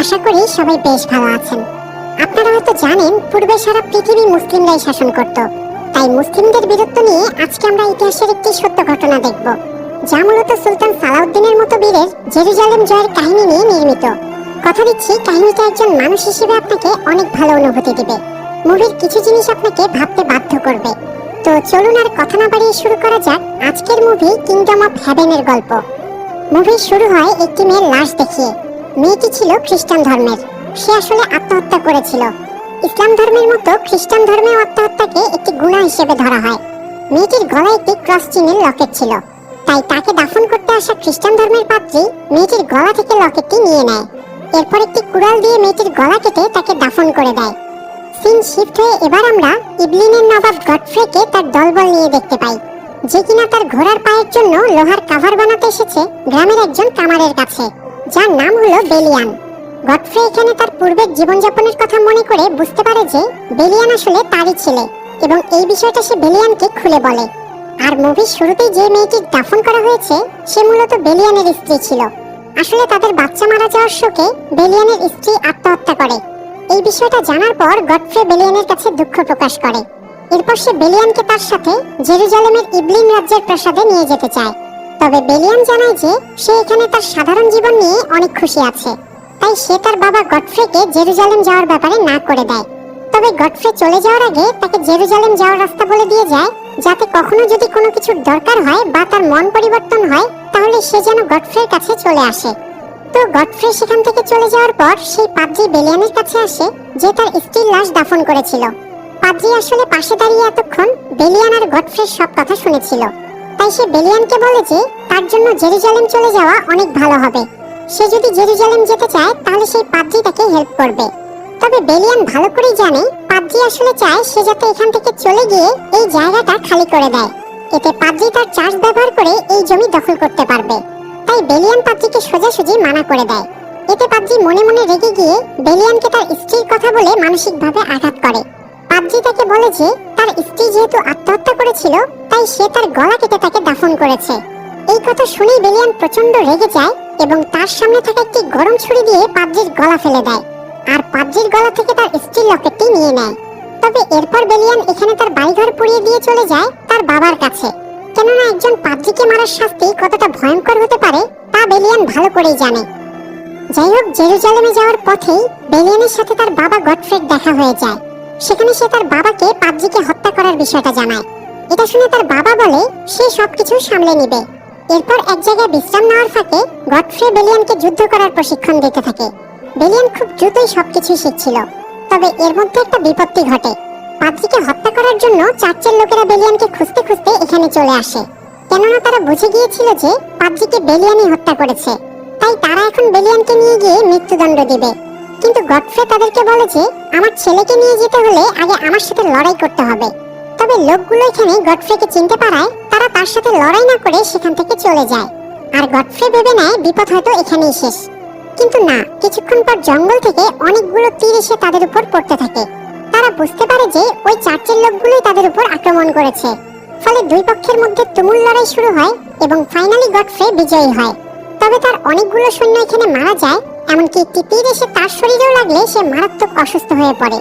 আশা করি সবাই বেশ ভালো আছেন। আপনারা হয়তো জানেন, পূর্বে সারা পৃথিবী মুসলিমরাই শাসন করত। তাই মুসলিমদের বীরত্ব নিয়ে আজকে আমরা ইতিহাসের একটি সত্য ঘটনা দেখব, যা মূলত সুলতান সালাউদ্দিনের মতো বীরের জেরুজালেম জয়ের কাহিনী নিয়ে নির্মিত। কথা দিচ্ছি, কাহিনীটা একজন মানুষ হিসেবে আপনাকে অনেক ভালো অনুভূতি দেবে। মুভির কিছু জিনিস আপনাকে ভাবতে বাধ্য করবে। তো চলুন আর কথা না বাড়িয়ে শুরু করা যাক আজকের মুভি কিংডম অফ হেভেনের গল্প। মুভি শুরু হয় একটি মেয়ের লাশ দেখিয়ে। মেয়েটি ছিল খ্রিস্টান ধর্মের। সে আসলে আত্মহত্যা করেছিল। ইসলাম ধর্মের মতো খ্রিস্টান ধর্মেও আত্মহত্যাকে একটি গুনাহ হিসেবে ধরা হয়। মেয়েটির গলায় একটি ক্রস চিহ্নের লকেট ছিল। তাই তাকে দাফন করতে আসা খ্রিস্টান ধর্মের পাত্রী মেয়েটির গলা থেকে লকেটটি নিয়ে নেয়। এরপর একটি কুড়াল দিয়ে মেয়েটির গলা কেটে তাকে দাফন করে দেয়। সিন শিফট হয়ে এবার আমরা ইবলিনের নবাব গডফ্রেকে তার দলবল নিয়ে দেখতে পাই, যে কিনা তার ঘোড়ার পায়ের জন্য লোহার কাভার বানাতে এসেছে গ্রামের একজন কামারের কাছে। যার নাম হলো বেলিয়ান। গডফ্রে এখানে তার পূর্বের জীবনযাপনের কথা মনে করে বুঝতে পারে যে বেলিয়ান আসলে তারই ছেলে এবং এই বিষয়টা সে বেলিয়ানকে খুলে বলে। আর মুভির শুরুতেই যে মেয়েটি দাফন করা হয়েছে, সে মূলত বেলিয়ানের স্ত্রী ছিল। আসলে তাদের বাচ্চা মারা যাওয়ার শোকে বেলিয়ানের স্ত্রী আত্মহত্যা করে। এই বিষয়টা জানার পর গডফ্রে বেলিয়ানের কাছে দুঃখ প্রকাশ করে। এরপর সে বেলিয়ানকে তার সাথে জেরুজালেমের ইবলিন রাজ্যের প্রাসাদে নিয়ে যেতে চায়। তবে বেলিয়ান জানায় যে, সে এখানে তার সাধারণ জীবন নিয়ে অনেক খুশি আছে। তাই সে তার বাবা গডফ্রেকে জেরুজালেম যাওয়ার ব্যাপারে না করে দেয়। তবে গডফ্রে চলে যাওয়ার আগে তাকে জেরুজালেম যাওয়ার রাস্তা বলে দিয়ে যায়, যাতে কখনো যদি কোনো কিছুর দরকার হয় বা তার মন পরিবর্তন হয়, তাহলে সে যেন গডফ্রের কাছে চলে আসে। তো গডফ্রে সেখান থেকে চলে যাওয়ার পর সেই পাদ্রি বেলিয়ানের কাছে আসে, যে তার স্ত্রীর লাশ দাফন করেছিল। পাদ্রি আসলে পাশে দাঁড়িয়ে এতক্ষণ বেলিয়ান আর গডফ্রের সব কথা শুনেছিল। তাই সে বেলিয়ানকে বলে যে, তার জন্য জেরুজালেম চলে যাওয়া অনেক ভালো হবে। সে যদি জেরুজালেম যেতে চায়, তাহলে সেই পাদ্রি তাকে হেল্প করবে। তবে বেলিয়ান ভালো করেই জানে, পাদ্রি আসলে চায় সে যাতে এখান থেকে চলে গিয়ে এই জায়গাটা খালি করে দেয়। এতে পাদ্রি তার চার্জ ব্যবহার করে এই জমি দখল করতে পারবে। তাই বেলিয়ান পাদ্রিকে সোজাসুজি মানা করে দেয়। এতে পাদ্রি মনে মনে রেগে গিয়ে বেলিয়ানকে তার স্ত্রীর কথা বলে মানসিকভাবে আঘাত করে। পাদ্রি তাকে বলে যে, তার স্ত্রী যেহেতু আত্মহত্যা করেছিল তাই সে তার গলা কেটে তাকে দাফন করেছে। এই কথা শুনেই বেলিয়ান প্রচণ্ড রেগে যায় এবং তার সামনে থাকা একটি গরম ছুরি দিয়ে পাবজির গলা ফেলে দেয় আর পাবজির গলা থেকে তার স্ত্রীর লকেটটি নিয়ে নেয়। তবে এরপর বেলিয়ান এখানে তার বাড়িঘর পুড়িয়ে দিয়ে চলে যায় তার বাবার কাছে। কেননা একজন পাবজিকে মারার শাস্তি কতটা ভয়ঙ্কর হতে পারে, তা বেলিয়ান ভালো করেই জানে। যাই হোক, জেরুজালেমে যাওয়ার পথেই বেলিয়ানের সাথে তার বাবা গডফ্রেড দেখা হয়ে যায়। সেখানে সে তার বাবাকে পাবজিকে হত্যা করার বিষয়টা জানায়। এটা শুনে তার বাবা বলে, সে সবকিছু সামলে নিবে। এরপর এক জায়গায় বিশ্রাম নেওয়ার ফাঁকে গডফ্রে বেলিয়ানকে যুদ্ধ করার প্রশিক্ষণ দিতে থাকে। বেলিয়ান খুব দ্রুতই সবকিছু শিখছিল। তবে এর মধ্যে একটা বিপত্তি ঘটে। পাদ্রিকে হত্যা করার জন্য চার্চের লোকেরা বেলিয়ানকে খুঁজতে খুঁজতে এখানে চলে আসে। কেননা তারা বুঝে গিয়েছিল যে পাদ্রিকে বেলিয়ানই হত্যা করেছে। তাই তারা এখন বেলিয়ানকে নিয়ে গিয়ে মৃত্যুদণ্ড দিবে। কিন্তু গডফ্রে তাদেরকে বলে যে, আমার ছেলেকে নিয়ে যেতে হলে আগে আমার সাথে লড়াই করতে হবে। তবে লোকগুলো এখানে গডফ্রেকে চিনতে পারায় তারা তার সাথে লড়াই না করে সেখান থেকে চলে যায়। আর গডফ্রে ভেবে নেয় বিপদ হয়তো এখানেই শেষ। কিন্তু না, কিছুক্ষণ পর জঙ্গল থেকে অনেকগুলো তীর এসে তাদের উপর পড়তে থাকে। তারা বুঝতে পারে যে ওই চার্চের লোকগুলোই তাদের উপর আক্রমণ করেছে। ফলে দুই পক্ষের মধ্যে তুমুল লড়াই শুরু হয় এবং ফাইনালি গডফ্রে বিজয়ী হয়। তবে তার অনেকগুলো সৈন্য এখানে মারা যায়, এমনকি একটি তীর এসে তার শরীরেও লাগলে সে মারাত্মক অসুস্থ হয়ে পড়ে।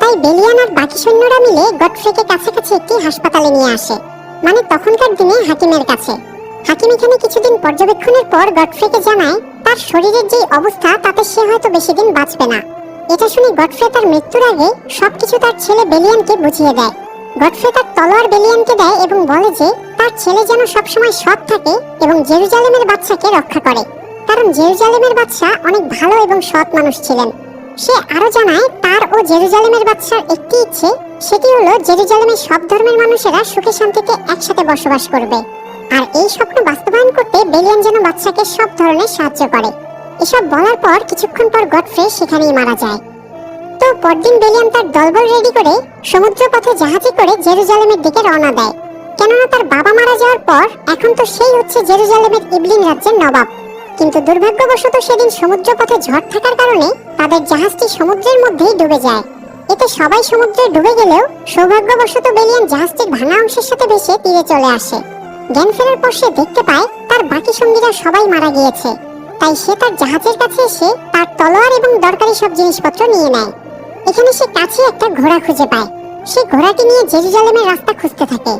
তাই বেলিয়ান আর বাকি সৈন্যরা মিলে গডফ্রেকে কাছাকাছি একটি হাসপাতালে নিয়ে আসে মানে তখনকার দিনে হাকিমের কাছে। হাকিম এখানে কিছুদিন পর্যবেক্ষণের পর গডফ্রেকে জানায়, তার শরীরের যে অবস্থা, তাতে সে হয়তো বেশি দিন বাঁচবে না। এটা শুনে গডফ্রে তার মৃত্যুর আগে সবকিছু তার ছেলে বেলিয়ানকে বুঝিয়ে দেয়। গডফ্রে তার তলোয়ার বেলিয়ানকে দেয় এবং বলে যে, তার ছেলে যেন সবসময় সৎ থাকে এবং জেরুজালেমের বাচ্চাকে রক্ষা করে। কারণ জেরুজালেমের বাচ্চা অনেক ভালো এবং সৎ মানুষ ছিলেন। সে আরও জানায়, তার ও জেরুজালেমের বাচ্চার একটি ইচ্ছে, সেটি হলো জেরুজালেমের সব ধর্মের মানুষেরা সুখে শান্তিতে একসাথে বসবাস করবে। আর এই স্বপ্ন বাস্তবায়ন করতে বেলিয়ান যেন বাচ্চাকে সব ধরনের সাহায্য করে। এসব বলার পর কিছুক্ষণ পর গডফ্রে সেখানেই মারা যায়। তো পরদিন বেলিয়ান তার দলবল রেডি করে সমুদ্র পথে জাহাজে করে জেরুজালেমের দিকে রওনা দেয়। কেননা তার বাবা মারা যাওয়ার পর এখন তো সেই হচ্ছে জেরুজালেমের ইবলিন রাজ্যের নবাব। কিন্তু দুর্ভাগ্যবশত সেদিন সমুদ্র পথে ঝড় থাকার কারণে তাদের জাহাজটি সমুদ্রের মধ্যেই ডুবে যায়। এতে সবাই সমুদ্রে ডুবে গেলেও সৌভাগ্যবশত বেলিয়ান জাহাজটির ভাঙা অংশের সাথে ভেসে তীরে চলে আসে। জ্ঞান ফেরার পর সে দেখতে পায়, তার বাকি সঙ্গীরা সবাই মারা গিয়েছে। তাই সে তার জাহাজের কাছে এসে তার তলোয়ার এবং দরকারি সব জিনিসপত্র নিয়ে নেয়। এখানে সে কাছে একটা ঘোড়া খুঁজে পায়। সে ঘোড়াটি নিয়ে জেরুজালেমের রাস্তা খুঁজতে থাকে।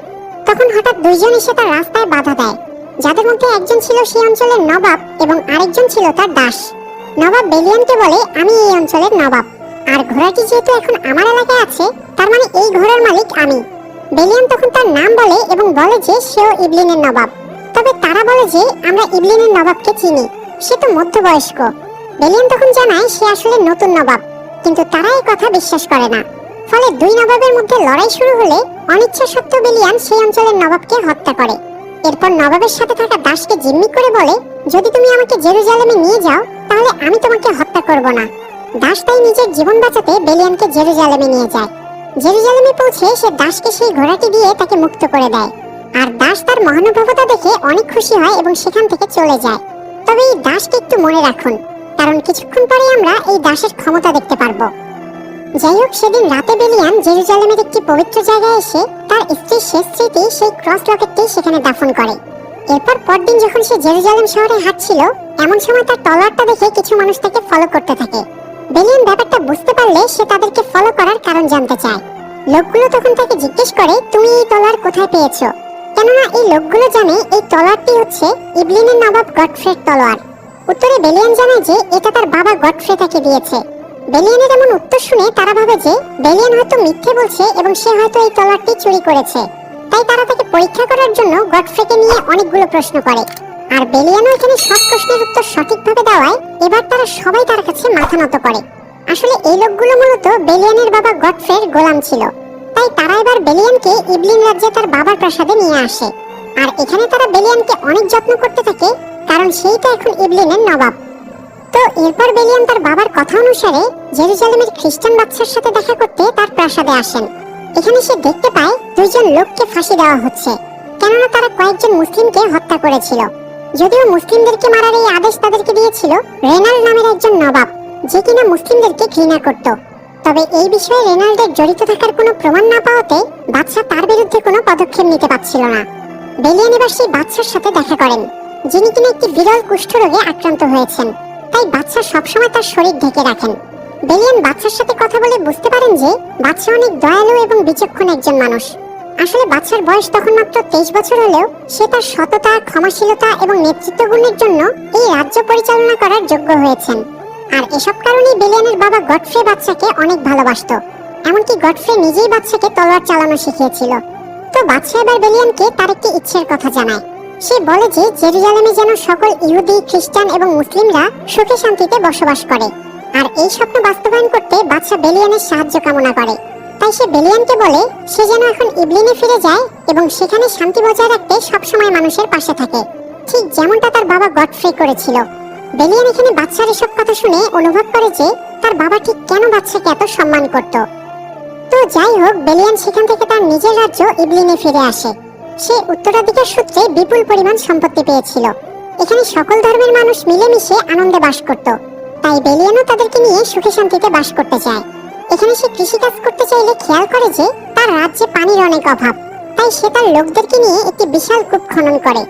তখন হঠাৎ দুইজন এসে তার রাস্তায় বাধা দেয়। যাদের মধ্যে একজন ছিল সেই অঞ্চলের নবাব এবং আরেকজন ছিল তার দাস। নবাব বেলিয়ানকে বলে, আমি এই অঞ্চলের নবাব। আর ঘোড়াটি যেহেতু এখন আমার এলাকায় আছে, তার মানে এই ঘোড়ার মালিক আমি। বেলিয়ান তখন তার নাম বলে এবং বলে যে, সেও ইবলিনের নবাব। তবে তারা বলে যে, আমরা ইবলিনের নবাবকে চিনি। সে তো মধ্যবয়স্ক। বেলিয়ান তখন জানায়, সে আসলে নতুন নবাব। কিন্তু তারা এই কথা বিশ্বাস করে না। ফলে দুই নবাবের মধ্যে লড়াই শুরু হলে অনিচ্ছা সত্ত্বেও বেলিয়ান সেই অঞ্চলের নবাবকে হত্যা করে। এরপর নবাবের সাথে থাকা দাসকে জিম্মি করে বলে, যদি তুমি আমাকে জেরুজালেমে নিয়ে যাও, তাহলে আমি তোমাকে হত্যা করব না। দাস তাই নিজের জীবন বাঁচাতে বেলিয়ানকে জেরুজালেমে নিয়ে যায়। জেরুজালেমে পৌঁছে সে দাসকে সেই ঘোড়াটি দিয়ে তাকে মুক্ত করে দেয়। আর দাস তার মহানুভবতা দেখে অনেক খুশি হয় এবং সেখান থেকে চলে যায়। তবে এই দাসকে একটু মনে রাখুন, কারণ কিছুক্ষণ পরে আমরা এই দাসের ক্ষমতা দেখতে পারব। যাই হোক সেদিন রাতে বেলিয়াম জেরুজালেমের একটি পবিত্র জায়গায় এসে তার স্ত্রীর শেষ স্মৃতি সেই ক্রস লকেটটি সেখানে দাফন করে। এরপর পরদিন যখন সে জেরুজালেম শহরে হাঁটছিল, এমন সময় তার টলারটা দেখে কিছু মানুষ তাকে ফলো করতে থাকে। বেলিয়ান ব্যাপারটা বুঝতে পারলে সে তাদেরকে ফলো করার কারণ জানতে চায়। লোকগুলো তখন তাকে জিজ্ঞেস করে, তুমি এই তলার কোথায় পেয়েছ? কেননা এই লোকগুলো জানে এই তলোয়ারটি হচ্ছে ইবলিনের নবাব গডফ্রের তলোয়ার। উত্তরে বেলিয়ান জানায় যে এটা তার বাবা গডফ্রে তাকে দিয়েছে। বেলিয়ানের এমন উত্তর শুনে তারা ভাবে যে বেলিয়ান হয়তো মিথ্যে বলছে এবং সে হয়তো এই তলোয়ারটি চুরি করেছে। তাই তারা তাকে পরীক্ষা করার জন্য গডফ্রেকে নিয়ে অনেকগুলো প্রশ্ন করে। আর বেলিয়ানও এখানে সব প্রশ্নের উত্তর সঠিকভাবে দেওয়ায় এবার তারা সবাই তার কাছে মাথা নত করে। আসলে এই লোকগুলো মূলত বেলিয়ানের বাবা গডফ্রের গোলাম ছিল। তাই তারা এবার বেলিয়ানকে ইবলিন রাজ্যে তার বাবার প্রাসাদে নিয়ে আসে। আর এখানে তারা বেলিয়ানকে অনেক যত্ন করতে থাকে, কারণ সেই তো এখন ইবলিনের নবাব। তো এরপর বেলিয়ান তার বাবার কথা অনুসারে জেরুজালেমের খ্রিস্টান বাচ্চার সাথে দেখা করতে তার প্রাসাদে আসেন। এখানে সে দেখতে পায় দুইজন লোককে ফাঁসি দেওয়া হচ্ছে। কেননা তারা কয়েকজন মুসলিমকে হত্যা করেছিল। যদিও মুসলিমদেরকে মারার এই আদেশ তাদেরকে দিয়েছিল, রেনাল নামের একজন নবাব, যে কিনা মুসলিমদেরকে ঘৃণা করত। তবে এই বিষয়ে রেনাল্ডের জড়িত থাকার কোনো প্রমাণ না পাওয়াতে বাদশা তার বিরুদ্ধে কোনো পদক্ষেপ নিতে পারছিল না। বেলিয়ান এবার সেই বাদশার সাথে দেখা করেন, যিনি কিনা একটি বিরল কুষ্ঠরোগে আক্রান্ত হয়েছেন। তাই বাচ্চা সবসময় তার শরীর ঢেকে রাখেন। বেলিয়ান বাচ্চার সাথে কথা বলে বুঝতে পারেন যে, বাচ্চা অনেক দয়ালু এবং বিচক্ষণ একজন মানুষ। আসলে বাদশার বয়স তখন মাত্র তেইশ বছর হলেও সে তার সততা, ক্ষমাশীলতা এবং নেতৃত্ব গুণের জন্য এই রাজ্য পরিচালনা করার যোগ্য হয়েছেন। আর এসব কারণেই বেলিয়ানের বাবা গডফ্রে বাচ্চাকে অনেক ভালোবাসতো। এমনকি গডফ্রে নিজেই বাচ্চাকে তলোয়ার চালানো শিখিয়েছিল। তো বাদশা এবার বেলিয়ানকে তার একটি ইচ্ছের কথা জানায়। সে বলে যে জেরুজালেমে যেন সকল ইহুদি, খ্রিস্টান এবং মুসলিমরা সুখে শান্তিতে বসবাস করে। আর এই স্বপ্ন বাস্তবায়ন করতে বাদশা বেলিয়ানের সাহায্য কামনা করে। তাই সে বেলিয়ানকে বলে, সে যেন এখন ইবলিনে ফিরে যায় এবং সেখানে শান্তি বজায় রাখতে সবসময় মানুষের পাশে থাকে। ঠিক যেমনটা তার বাবা গডফ্রে করেছিল। বেলিয়ান এখানে বাচ্চার এসব কথা শুনে অনুভব করে যে তার বাবা ঠিক কেন বাচ্চাকে এত সম্মান করত। তো যাই হোক, বেলিয়ান সেখান থেকে তার নিজের রাজ্য ইবলিনে ফিরে আসে। সে উত্তরাধিকার সূত্রে বিপুল পরিমাণ সম্পত্তি পেয়েছিল। এখানে সকল ধর্মের মানুষ মিলেমিশে আনন্দে বাস করত। তাই বেলিয়ানও তাদেরকে নিয়ে সুখে শান্তিতে বাস করতে চায়। এখানে সে কৃষিকাজ করতে চাইলে খেয়াল করে যে তার রাজ্যে পানির অনেক অভাব। তাই সে তার লোকদেরকে নিয়ে একটি বিশাল কূপ খনন করে।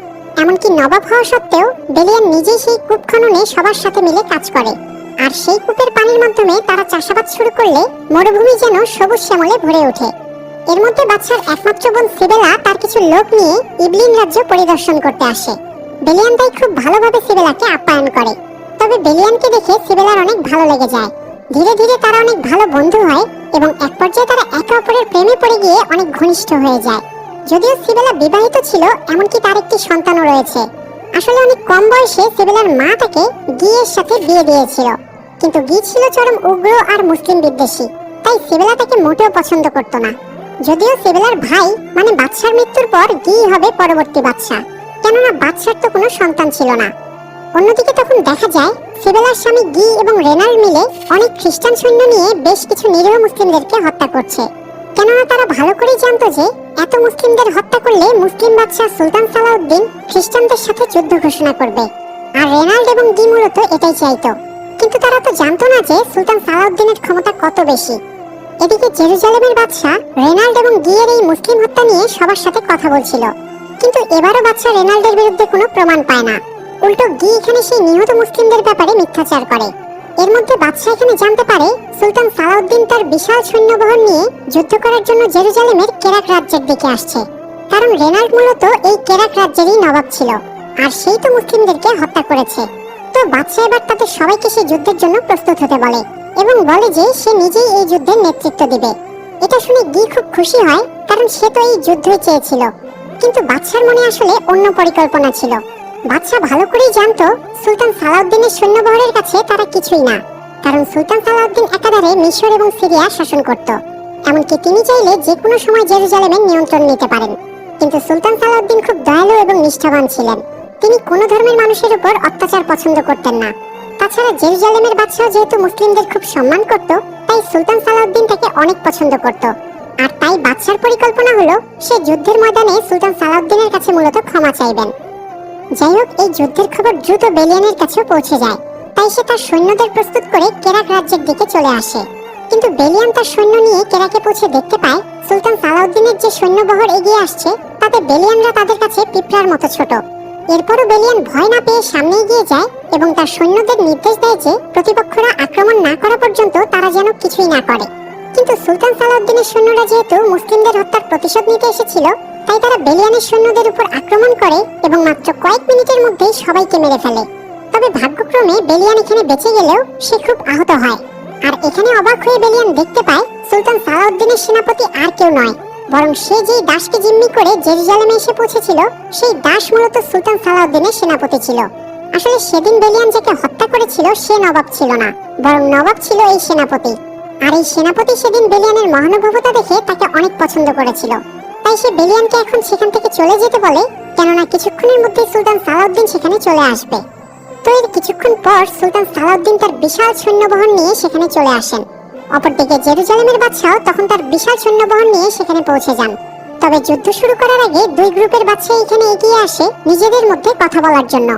এমনকি নবাব হওয়া সত্ত্বেও বেলিয়ান নিজেই সেই কূপ খননে সবার সাথে মিলে কাজ করে। আর সেই কূপের পানির মাধ্যমে তারা চাষাবাদ শুরু করলে মরুভূমি যেন সবুজ শ্যামলে ভরে ওঠে। এর মধ্যে বাচ্চার একমাত্র বোন সিবেলা তার কিছু লোক নিয়ে ইবলিন রাজ্য পরিদর্শন করতে আসে। বেলিয়ান তাই খুব ভালোভাবে সিবেলাকে আপ্যায়ন করে। তবে বেলিয়ানকে দেখে সিবেলার অনেক ভালো লেগে যায়। ধীরে ধীরে তারা অনেক ভালো বন্ধু হয় এবং এক পর্যায়ে তারা একে অপরের প্রেমে পড়ে গিয়ে অনেক ঘনিষ্ঠ হয়ে যায়। যদিও সিবেলা বিবাহিত ছিল, এমনকি তার একটি সন্তানও রয়েছে। আসলে অনেক কম বয়সে সিবেলার মা তাকে গিয়ের সাথে বিয়ে দিয়েছিল। কিন্তু গি ছিল চরম উগ্র আর মুসলিম বিদ্বেষী, তাই সিবেলা তাকে মোটেও পছন্দ করত না। যদিও সিবেলার ভাই মানে বাদশার মৃত্যুর পর গি হবে পরবর্তী বাদশা। কেননা বাদশার তো কোনো সন্তান ছিল না। অন্যদিকে তখন দেখা যায়, সিবেলার স্বামী গি এবং রেনাল মিলে অনেক খ্রিস্টান সৈন্য নিয়ে বেশ কিছু নিরীহ মুসলিমদেরকে হত্যা করছে। কেননা তারা ভালো করেই জানতো যে, এত মুসলিমদের হত্যা করলে মুসলিম বাদশাহ সুলতান সালাউদ্দিন খ্রিস্টানদের সাথে যুদ্ধ ঘোষণা করবে। আর রেনাল্ড এবং গি মূলত এটাই চাইতো। কিন্তু তারা তো জানতো না যে, সুলতান সালাউদ্দিনের ক্ষমতা কত বেশি। এদিকে জেরুজালেমের বাদশাহ রেনাল্ড এবং গিয়ের এই মুসলিম হত্যা নিয়ে সবার সাথে কথা বলছিল। কিন্তু এবারও বাদশাহ রেনাল্ডের বিরুদ্ধে কোনো প্রমাণ পায় না। উল্টো গি এখানে সেই নিহত মুসলিমদের ব্যাপারে মিথ্যাচার করে। এর মধ্যে বাদশাহ এখানে জানতে পারে, সুলতান সালাউদ্দিন তার বিশাল সৈন্যবহর নিয়ে যুদ্ধ করার জন্য জেরুজালেমের কেরাক রাজ্যের দিকে আসছে। কারণ রেনাল্ড মূলত এই কেরাক রাজ্যেরই নবাব ছিল, আর সেই তো মুসলিমদেরকে হত্যা করেছে। তো বাদশাহ এবার তাদের সবাইকে সেই যুদ্ধের জন্য প্রস্তুত হতে বলে। এবং বলে যে সে নিজেই এই যুদ্ধের নেতৃত্ব দিবে। এটা শুনে গি খুব খুশি হয়, কারণ সে তো এই যুদ্ধই চেয়েছিল। কিন্তু বাদশার মনে আসলে অন্য পরিকল্পনা ছিল। বাদশাহ ভালো করেই জানতো, সুলতান সালাউদ্দিনের সৈন্যবহরের কাছে তারা কিছুই না। কারণ সুলতান সালাউদ্দিন একাধারে মিশর এবং সিরিয়া শাসন করত। এমনকি তিনি চাইলে যে কোনো সময় জেরুজালেমের নিয়ন্ত্রণ নিতে পারেন। কিন্তু সুলতান সালাউদ্দিন খুব দয়ালু এবং নিষ্ঠাবান ছিলেন। তিনি কোনো ধর্মের মানুষের উপর অত্যাচার পছন্দ করতেন না। তাছাড়া জেরুজালেমের বাদশাহ যেহেতু মুসলিমদের খুব সম্মান করত, তাই সুলতান সালাউদ্দিন তাকে অনেক পছন্দ করত। আর তাই বাদশার পরিকল্পনা হলো, সে যুদ্ধের ময়দানে সুলতান সালাউদ্দিনের কাছে মূলত ক্ষমা চাইবেন। যাই হোক, এই যুদ্ধের খবর দ্রুত বেলিয়ানের কাছেও পৌঁছে যায়। তাই সে তার সৈন্যদের প্রস্তুত করে কেরাক রাজ্যের দিকে চলে আসে। কিন্তু বেলিয়ান তার সৈন্য নিয়ে কেরাকে পৌঁছে দেখতে পায়, সুলতান সালাউদ্দিনের যে সৈন্যবহর এগিয়ে আসছে, তাতে বেলিয়ানরা তাদের কাছে পিঁপড়ার মতো ছোট। এরপরও বেলিয়ান ভয় না পেয়ে সামনে এগিয়ে যায় এবং তার সৈন্যদের নির্দেশ দেয় যে প্রতিপক্ষরা আক্রমণ না করা পর্যন্ত তারা যেন কিছুই না করে। কিন্তু সুলতান সালাউদ্দিনের সৈন্যরা যেহেতু মুসলিমদের হত্যার প্রতিশোধ নিতে এসেছিল, তাই তারা বেলিয়ানের সৈন্যদের উপর আক্রমণ করে এবং মাত্র কয়েক মিনিটের মধ্যেই সবাইকে মেরে ফেলে। তবে ভাগ্যক্রমে বেলিয়ান এখানে বেঁচে গেলেও সে খুব আহত হয়। আর এখানে অবাক হয়ে বেলিয়ান দেখতে পায়, সুলতান সালাউদ্দিনের সেনাপতি আর কেউ নয়। বরং সে যেই দাসকে জিম্মি করে জেরুজালেমে এসে পৌঁছেছিল, সেই দাস মূলত সুলতান সালাউদ্দিনের সেনাপতি ছিল। আসলে সেদিন বেলিয়ান যাকে হত্যা করেছিল, সে নবাব ছিল না, বরং নবাব ছিল এই সেনাপতি। আর এই সেনাপতি সেদিন বেলিয়ানের মহানুভবতা দেখে তাকে অনেক পছন্দ করেছিল। তাই সে বেলিয়ানকে এখন সেখান থেকে চলে যেতে বলে, কেননা কিছুক্ষণের মধ্যেই সুলতান সালাউদ্দিন সেখানে চলে আসবে। তো এর কিছুক্ষণ পর সুলতান সালাউদ্দিন তার বিশাল সৈন্যবহন নিয়ে সেখানে চলে আসেন। অপরদিকে জেরুজালেমের বাদশাহ তখন তার বিশাল সৈন্যবহন নিয়ে সেখানে পৌঁছে যান। তবে যুদ্ধ শুরু করার আগে দুই গ্রুপের বাদশাহ এখানে এগিয়ে আসে নিজেদের মধ্যে কথা বলার জন্য।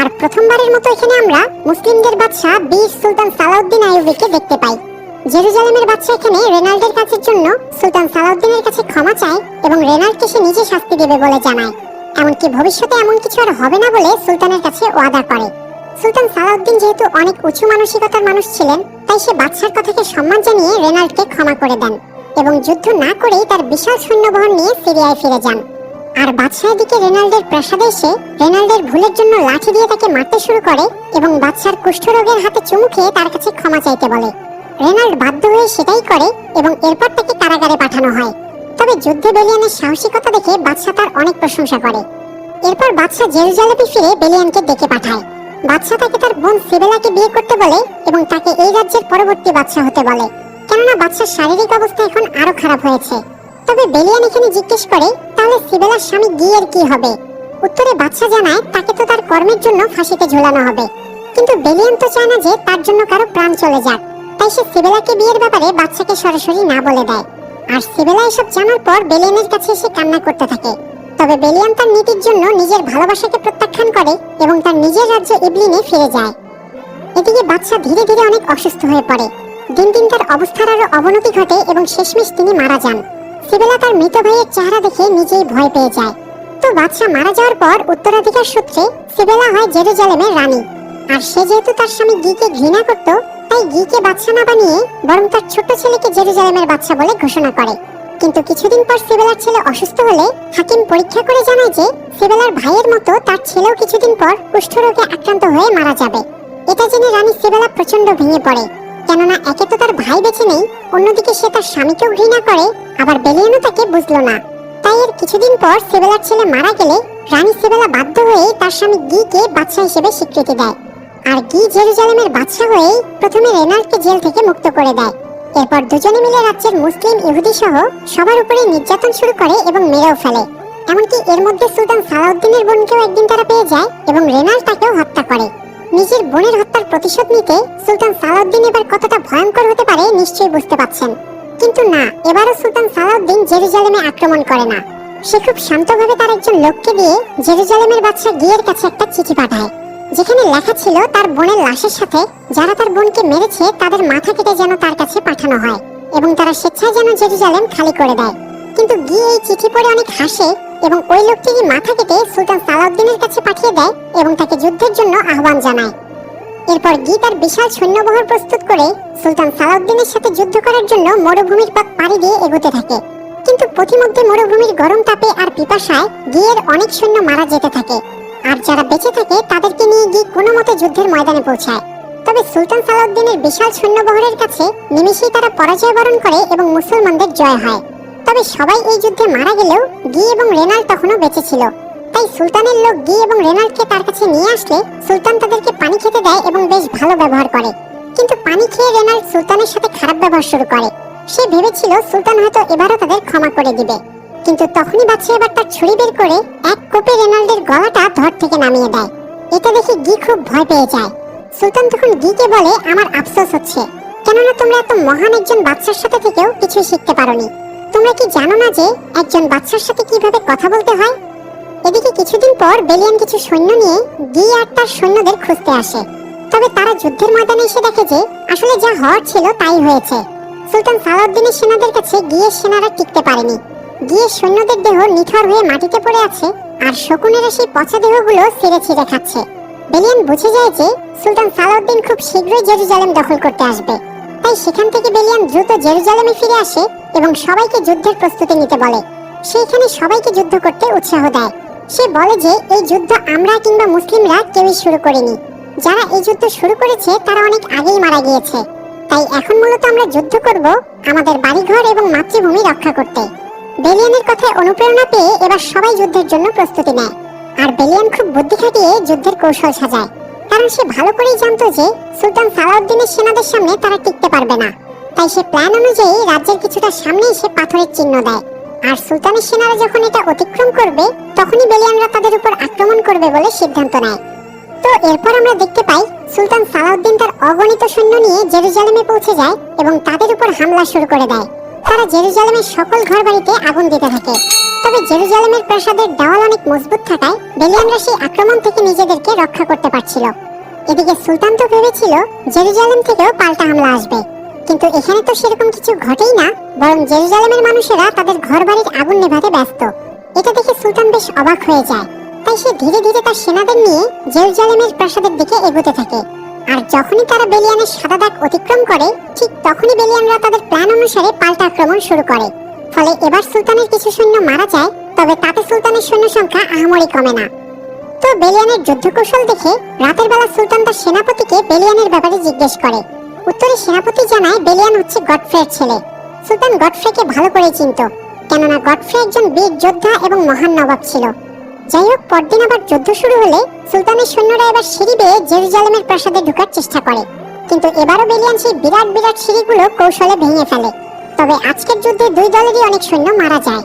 আর প্রথমবারের মতো এখানে আমরা মুসলিমদের বাদশাহ বীর সুলতান সালাউদ্দিন আইয়ুবিকে দেখতে পাই। জেরুজালেমের বাচ্চা এখানে রেনাল্ডের কাছের জন্য সুলতান সালাউদ্দিনের কাছে ক্ষমা চায় এবং রেনাল্ডকে সে নিজে শাস্তি দেবে বলে জানায়। এমনকি ভবিষ্যতে এমন কিছু আর হবে না বলে সুলতানের কাছে ওয়াদা করে। সুলতান সালাউদ্দিন যেহেতু অনেক উঁচু মানসিকতার মানুষ ছিলেন তাই সে বাদশার কথাকে সম্মান জানিয়ে রেনাল্ডকে ক্ষমা করে দেন এবং যুদ্ধ না করেই তার বিশাল সৈন্যবহন নিয়ে সিরিয়ায় ফিরে যান। আর বাদশাহ দিকে রেনাল্ডের প্রাসাদে এসে রেনাল্ডের ভুলের জন্য লাঠি দিয়ে তাকে মারতে শুরু করে এবং বাদশার কুষ্ঠরোগের হাতে চুমু খেয়ে তার কাছে ক্ষমা চাইতে বলে। রেনাল্ড বাধ্য হয়ে সেটাই করে এবং এরপর তাকে কারাগারে পাঠানো হয়। তবে যুদ্ধে বেলিয়ানের সাহসিকতা দেখে বাদশাহ তার অনেক প্রশংসা করে। এরপর বাদশাহ জেরুজালেমে ফিরে বেলিয়ানকে ডেকে পাঠায়। বাদশাহ তাকে তার বোন সিবেলাকে বিয়ে করতে বলে এবং তাকে এই রাজ্যের পরবর্তী বাদশাহ হতে বলে। কেননা বাদশার শারীরিক অবস্থা এখন আরও খারাপ হয়েছে। তবে বেলিয়ান এখানে জিজ্ঞেস করে, তাহলে সিবেলার স্বামী গিয়ের কি হবে? উত্তরে বাদশাহ জানায়, তাকে তো তার কর্মের জন্য ফাঁসিতে ঝোলানো হবে। কিন্তু বেলিয়ান তো চায় না যে তার জন্য কারও প্রাণ চলে যাক। তাই সে সিবেলাকে বিয়ের ব্যাপারে বাচ্চাকে সরাসরি না বলে দেয়। আর সিবেলা এসব জানার পর বেলিয়ানের কাছে এসে কান্না করতে থাকে। তবে বেলিয়ান তার নীতির জন্য নিজের ভালোবাসাকে প্রত্যাখ্যান করে এবং তার নিজের রাজ্য ইবলিনে ফিরে যায়। এদিকে বাচ্চা ধীরে ধীরে অনেক অসুস্থ হয়ে পড়ে। দিন দিন তার অবস্থার আরও অবনতি ঘটে এবং শেষমেশ তিনি মারা যান। সিবেলা তার মৃত ভাইয়ের চেহারা দেখে নিজেই ভয় পেয়ে যায়। তো বাচ্চা মারা যাওয়ার পর উত্তরাধিকার সূত্রে সিবেলা হয় জেরুজালেমের রানী। আর সে যেহেতু তার স্বামী গিকে ঘৃণা করত, তাই গিকে বাচ্চা না বানিয়ে বরং তার ছোট ছেলেকে জেরুজালেমের বাচ্চা বলে ঘোষণা করে। কিন্তু কিছুদিন পর সিবেলার ছেলে অসুস্থ হলে হাকিম পরীক্ষা করে জানায় যে সিবেলার ভাইয়ের মতো তার ছেলেও কিছুদিন পর কুষ্ঠরোগে আক্রান্ত হয়ে মারা যাবে। এটা জেনে রানী সিবেলা প্রচণ্ড ভেঙে পড়ে। কেননা একে তো তার ভাই বেঁচে নেই, অন্যদিকে সে তার স্বামীকেও ঘৃণা করে, আবার বেলিয়ানও তাকে বুঝলো না। তাই এর কিছুদিন পর সিবেলার ছেলে মারা গেলে রানী সিবেলা বাধ্য হয়ে তার স্বামী গিকে বাদশা হিসেবে স্বীকৃতি দেয়। আর গি জেরুজালেমের বাদশা হয়েই প্রথমে রেনাল্ডকে জেল থেকে মুক্ত করে দেয়। এরপর দুজনে মিলে রাজ্যের মুসলিম ইহুদি সহ সবার উপরে নির্যাতন শুরু করে এবং মেরেও ফেলে। এমনকি এর মধ্যে সুলতান সালাউদ্দিনের বোনকেও একদিন তারা পেয়ে যায় এবং রেনাল্ড তাকেও হত্যা করে। নিজের বোনের হত্যার প্রতিশোধ নিতে সুলতান সালাউদ্দিন এবার কতটা ভয়ঙ্কর হতে পারে নিশ্চয়ই বুঝতে পারছেন। কিন্তু না, এবারও সুলতান সালাউদ্দিন জেরুজালেমে আক্রমণ করে না। সে খুব শান্তভাবে তার একজন লোককে দিয়ে জেরুজালেমের বাদশা গিয়ের কাছে একটা চিঠি পাঠায়। যেখানে লেখা ছিল তার বোনের লাশের সাথে, যারা তার বোনকে মেরেছে, তাদের মাথা কেটে যেন তার কাছে পাঠানো হয়, এবং তারা স্বেচ্ছায় যেন জেরুজালেম খালি করে দেয়। কিন্তু গিয়ে এই চিঠি পড়ে অনেক হাসে, এবং ওই লোকটিরই মাথা কেটে সুলতান সালাউদ্দিনের কাছে পাঠিয়ে দেয় এবং তাকে যুদ্ধের জন্য আহ্বান জানায়। এরপর গি তার বিশাল সৈন্যবহর প্রস্তুত করে সুলতান সালাউদ্দিনের সাথে যুদ্ধ করার জন্য মরুভূমির পথ পাড়ি দিয়ে এগোতে থাকে। কিন্তু পথিমধ্যে মরুভূমির গরম তাপে আর পিপাসায় গিয়ের অনেক সৈন্য মারা যেতে থাকে। আর যারা বেঁচে থাকে, তাদেরকে নিয়ে গিয়ে কোনো মতে যুদ্ধের ময়দানে পৌঁছায়। তবে সুলতান সালাউদ্দিনের বিশাল সৈন্যবহরের কাছে নিমিষেই তারা পরাজয় বরণ করে এবং মুসলমানদের জয় হয়। তবে সবাই এই যুদ্ধে মারা গেলেও গি এবং রেনাল তখনও বেঁচে ছিল। তাই সুলতানের লোক গি এবং রেনাল্ডকে তার কাছে নিয়ে আসলে সুলতান তাদেরকে পানি খেতে দেয় এবং বেশ ভালো ব্যবহার করে। কিন্তু পানি খেয়ে রেনাল্ড সুলতানের সাথে খারাপ ব্যবহার শুরু করে। সে ভেবেছিল সুলতান হয়তো এবারও তাদের ক্ষমা করে দিবে। কিন্তু তখনই বাচ্চা এবার তার ছুরি বের করে এক কোপে রেনাল্ডের গলাটা ধর থেকে নামিয়ে দেয়। এটা দেখে গি খুব ভয় পেয়ে যায়। সুলতান তখন গিকে বলে, আমার আফসোস হচ্ছে। কেননা তোমরা এত মহান একজন বাচ্চার সাথে থেকেও কিছু শিখতে পারোনি। তোমরা কি জানো না যে একজন বাচ্চার সাথে কীভাবে কথা বলতে হয়? এদিকে কিছুদিন পর বেলিয়ান কিছু সৈন্য নিয়ে গি আর তার সৈন্যদের খুঁজতে আসে। তবে তারা যুদ্ধের ময়দানে এসে দেখে যে আসলে যা হওয়ার ছিল তাই হয়েছে। সুলতান সালাউদ্দিনের সেনাদের কাছে গিয়ে সেনারা টিকতে পারেনি। গিয়ের সৈন্যদের দেহ নিথর হয়ে মাটিতে পড়ে আছে, আর শকুনেরা সেই পচা দেহগুলো ছিঁড়ে ছিঁড়ে খাচ্ছে। বেলিয়ান বুঝে যায় যে সুলতান সালাউদ্দিন খুব শীঘ্রই জেরুজালেম দখল করতে আসবে। তাই সেখান থেকে বেলিয়ান দ্রুত জেরুজালেমে ফিরে আসে এবং সবাইকে যুদ্ধের প্রস্তুতি নিতে বলে। সেইখানে সবাইকে যুদ্ধ করতে উৎসাহ দেয়। সে বলে যে এই যুদ্ধ আমরা কিংবা মুসলিমরা কেউই শুরু করিনি। যারা এই যুদ্ধ শুরু করেছে, তারা অনেক আগেই মারা গিয়েছে। তাই এখন মূলত আমরা যুদ্ধ করব আমাদের বাড়িঘর এবং মাতৃভূমি রক্ষা করতে। বেলিয়ানের কথায় অনুপ্রেরণা পেয়ে এবার সবাই যুদ্ধের জন্য প্রস্তুতি নেয়। আর বেলিয়ান খুব বুদ্ধি খাটিয়ে যুদ্ধের কৌশল সাজায়। কারণ সে ভালো করেই জানতো যে সুলতান সালাউদ্দিনের সেনাদের সামনে তারা টিকতে পারবে না। তাই সে প্ল্যান অনুযায়ী রাজ্যের কিছুটা সামনে এসে পাথরের চিহ্ন দেয়। আর সুলতানের সেনারা যখন এটা অতিক্রম করবে, তখনই বেলিয়ানরা তাদের উপর আক্রমণ করবে বলে সিদ্ধান্ত নেয়। তো এরপর আমরা দেখতে পাই সুলতান সালাউদ্দিন তার অগণিত সৈন্য নিয়ে জেরুজালেমে পৌঁছে যায় এবং তাদের উপর হামলা শুরু করে দেয়। তারা জেরুজালেমের সকল ঘরবাড়িতে আগুন দিতে থাকে। তবে জেরুজালেমের প্রাসাদের দেওয়াল অনেক মজবুত থাকায় বেলিয়ানরা সেই আক্রমণ থেকে নিজেদেরকে রক্ষা করতে পারছিল। এদিকে সুলতান তো ভেবেছিল জেরুজালেম থেকেও পাল্টা হামলা আসবে। কিন্তু এখানে তো সেরকম কিছু ঘটেই না, বরং জেরুজালেমের মানুষেরা তাদের ঘরবাড়ির আগুন নেভাতে ব্যস্ত। এটা দেখে সুলতান বেশ অবাক হয়ে যায়। তাই সে ধীরে ধীরে তার সেনাদের নিয়ে জেরুজালেমের প্রাসাদের দিকে এগোতে থাকে। আর যখনই তারা বেলিয়ানের সাদা দাগ অতিক্রম করে, ঠিক তখনই বেলিয়ানরা তাদের প্ল্যান অনুসারে পাল্টা আক্রমণ শুরু করে। ফলে এবার সুলতানের কিছু সৈন্য মারা যায়, তবে তাতে সুলতানের সৈন্য সংখ্যা আহামরি কমে না। তো বেলিয়ানের যুদ্ধ কৌশল দেখে রাতের বেলা সুলতান তার সেনাপতিকে বেলিয়ানের ব্যাপারে জিজ্ঞেস করে। উত্তরে সেনাপতি জানায়, বেলিয়ান হচ্ছে গডফ্রের ছেলে। সুলতান গডফ্রেকে ভালো করে চিনত, কেননা গডফ্রে একজন বীর যোদ্ধা এবং মহান নবাব ছিল। যাই হোক পরদিন আবার যুদ্ধ শুরু হলে সুলতানের সৈন্যরা এবার সিঁড়ি বেয়ে জেরুজালেমের প্রাসাদে ঢোকার চেষ্টা করে। কিন্তু এবারও বেলিয়ান সেই বিরাট বিরাট সিঁড়িগুলো কৌশলে ভেঙে ফেলে। তবে আজকের যুদ্ধে দুই দলেরই অনেক সৈন্য মারা যায়।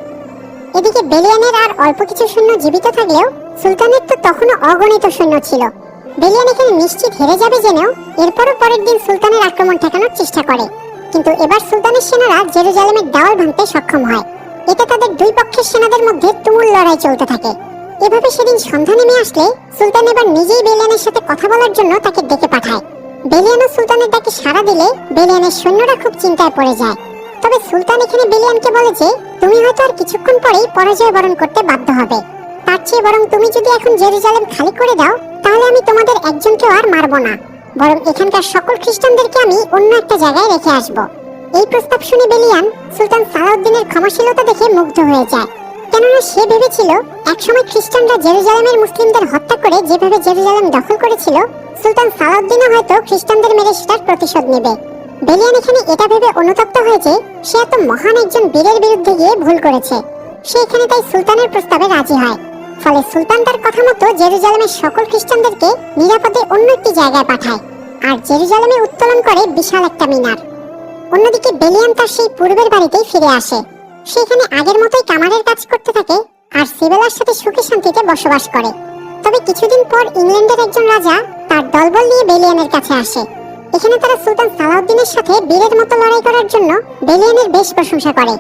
এদিকে বেলিয়ানের আর অল্প কিছু সৈন্য জীবিত থাকলেও সুলতানের তো তখনও অগণিত সৈন্য ছিল। বেলিয়ান এখানে নিশ্চিত হেরে যাবে জেনেও এরপরও পরের দিন সুলতানের আক্রমণ ঠেকানোর চেষ্টা করে। কিন্তু এবার সুলতানের সেনারা জেরুজালেমের দেওয়াল ভাঙতে সক্ষম হয়। এতে তাদের দুই পক্ষের সেনাদের মধ্যে তুমুল লড়াই চলতে থাকে। এভাবে সেদিন সন্ধ্যা নেমে আসলে সুলতান এবার নিজেই বেলিয়ানের সাথে কথা বলার জন্য তাকে ডেকে পাঠায়। বেলিয়ান ও সুলতানের ডাকে সাড়া দিলে বেলিয়ানের সৈন্যরা খুব চিন্তায় পড়ে যায়। তবে সুলতান এখানে বেলিয়ানকে বলে যে, তুমি হয়তো আর কিছুক্ষণ পরেই পরাজয় বরণ করতে বাধ্য হবে। তার চেয়ে বরং তুমি যদি এখন জেরুজালেম খালি করে দাও, তাহলে আমি তোমাদের একজনকেও আর মারব না। বরং এখানকার সকল খ্রিস্টানদেরকে আমি অন্য একটা জায়গায় রেখে আসব। এই প্রস্তাব শুনে বেলিয়ান সুলতান সালাউদ্দিনের ক্ষমাশীলতা দেখে মুগ্ধ হয়ে যায়। কেননা সে ভেবেছিল, একসময় খ্রিস্টানরা জেরুজালেমের মুসলিমদের হত্যা করে যেভাবে জেরুজালেম দখল করেছিল, সুলতান সালাউদ্দিনও হয়তো খ্রিস্টানদের মেরে সেটার প্রতিশোধ নেবে। বেলিয়ান এখানে এটা ভেবে অনুতপ্ত হয়েছে সে এত মহান একজন বীরের বিরুদ্ধে গিয়ে ভুল করেছে। সে এখানে তাই সুলতানের প্রস্তাবে রাজি হয়। ফলে সুলতান তার কথা মতো জেরুজালেমের সকল খ্রিস্টানদেরকে নিরাপদে অন্য একটি জায়গায় পাঠায় আর জেরুজালেমে উত্তোলন করে বিশাল একটা মিনার। অন্যদিকে বেলিয়ান তার সেই পূর্বের বাড়িতেই ফিরে আসে। সেখানে আগের মতোই কামারের কাজ করতে থাকে আর সিবেলার সাথে সুখে শান্তিতে বসবাস করে। তবে কিছুদিন পর ইংল্যান্ডের একজন রাজা তার দলবল নিয়ে বেলিয়ানের কাছে আসে। এখানে তারা সুলতান সালাউদ্দিনের সাথে বীরের মতো লড়াই করার জন্য বেলিয়ানের বেশ প্রশংসা করে।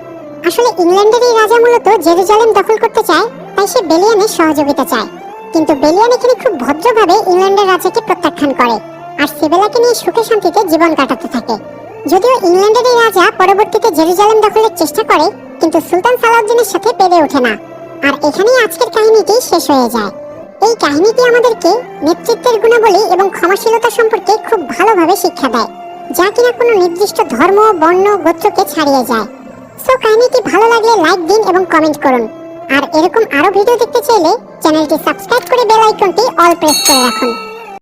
আসলে ইংল্যান্ডের এই রাজা মূলত জেরুজালেম দখল করতে চায়, তাই সে বেলিয়ানের সহযোগিতা চায়। কিন্তু বেলিয়ান এখানে খুব ভদ্রভাবে ইংল্যান্ডের রাজাকে প্রত্যাখ্যান করে, আর সিবেলাকে নিয়ে সুখে শান্তিতে জীবন কাটাতে থাকে। যদিও ইংল্যান্ডের এই রাজা পরবর্তীতে জেরুজালেম দখলের চেষ্টা করে, কিন্তু সুলতান সালাউদ্দিনের সাথে পেরে ওঠে না। আর এখানেই আজকের কাহিনীটি শেষ হয়ে যায়। এই কাহিনীটি আমাদেরকে নেতৃত্বের গুণাবলী এবং ক্ষমাশীলতা সম্পর্কে খুব ভালোভাবে শিক্ষা দেয়, যা কিনা কোনো নির্দিষ্ট ধর্ম, বর্ণ, গোত্রকে ছাড়িয়ে যায়। সো কাহিনীটি ভালো লাগলে লাইক দিন এবং কমেন্ট করুন। আর এরকম আরও ভিডিও দেখতে চাইলে চ্যানেলটি সাবস্ক্রাইব করে বেল আইকনটি অল প্রেস করে রাখুন।